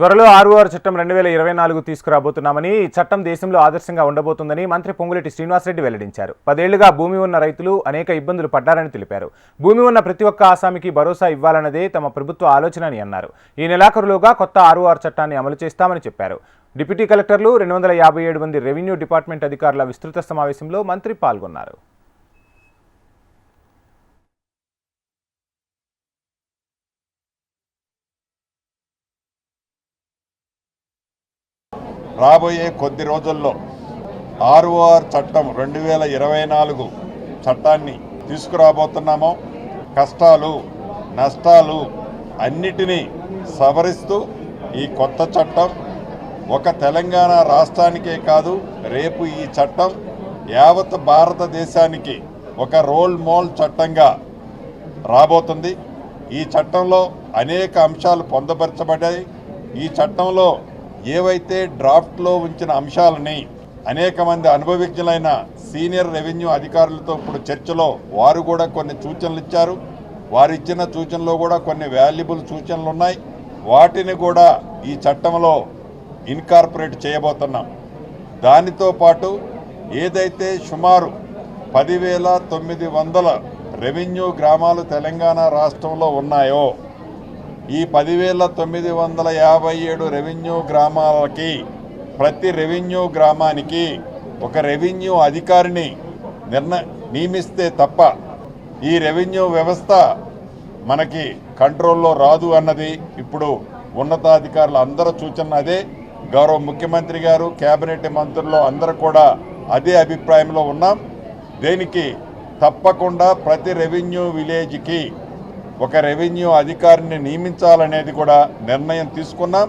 త్వరలో ఆర్ఓఆర్ చట్టం రెండు వేల ఇరవై నాలుగు తీసుకురాబోతున్నామని చట్టం దేశంలో ఆదర్శంగా ఉండబోతుందని మంత్రి పొంగులేటి శ్రీనివాసరెడ్డి వెల్లడించారు. పదేళ్ళుగా భూమి ఉన్న రైతులు అనేక ఇబ్బందులు పడ్డారని తెలిపారు. భూమి ఉన్న ప్రతి ఒక్క ఆసామికి భరోసా ఇవ్వాలన్నదే తమ ప్రభుత్వ ఆలోచన అని అన్నారు. ఈ నెలాఖరులోగా కొత్త ఆర్ఓఆర్ చట్టాన్ని అమలు చేస్తామని చెప్పారు. డిప్యూటీ కలెక్టర్లు రెండు వందల యాభై ఏడు మంది రెవెన్యూ డిపార్ట్మెంట్ అధికారుల విస్తృత సమావేశంలో మంత్రి పాల్గొన్నారు. రాబోయే కొద్ది రోజుల్లో ఆర్ఓఆర్ చట్టం రెండు వేల ఇరవై నాలుగు చట్టాన్ని తీసుకురాబోతున్నామో కష్టాలు నష్టాలు అన్నిటినీ సవరిస్తూ ఈ కొత్త చట్టం ఒక తెలంగాణ రాష్ట్రానికే కాదు రేపు ఈ చట్టం యావత్ భారతదేశానికి ఒక రోల్ మోల్ చట్టంగా రాబోతుంది. ఈ చట్టంలో అనేక అంశాలు పొందపరచబడ్డాయి. ఈ చట్టంలో ఏవైతే డ్రాఫ్ట్లో ఉంచిన అంశాలని అనేక మంది అనుభవజ్ఞులైన సీనియర్ రెవెన్యూ అధికారులతో ఇప్పుడు చర్చలో వారు కూడా కొన్ని సూచనలు ఇచ్చారు. వారు ఇచ్చిన సూచనలో కూడా కొన్ని వాల్యుబుల్ సూచనలు ఉన్నాయి. వాటిని కూడా ఈ చట్టంలో ఇన్కార్పొరేట్ చేయబోతున్నాం. దానితో పాటు ఏదైతే సుమారు పదివేల తొమ్మిది వందల రెవెన్యూ గ్రామాలు తెలంగాణ రాష్ట్రంలో ఉన్నాయో ఈ పదివేల తొమ్మిది వందల యాభై ఏడు రెవెన్యూ గ్రామాలకి ప్రతి రెవెన్యూ గ్రామానికి ఒక రెవెన్యూ అధికారిని నిర్ణ నియమిస్తే తప్ప ఈ రెవెన్యూ వ్యవస్థ మనకి కంట్రోల్లో రాదు అన్నది ఇప్పుడు ఉన్నతాధికారులు అందరూ సూచన అదే. గౌరవ ముఖ్యమంత్రి గారు కేబినెట్ మంత్రులు అందరూ కూడా అదే అభిప్రాయంలో ఉన్నాం. దేనికి తప్పకుండా ప్రతి రెవెన్యూ విలేజ్కి ఒక రెవెన్యూ అధికారిని నియమించాలనేది కూడా నిర్ణయం తీసుకున్నాం.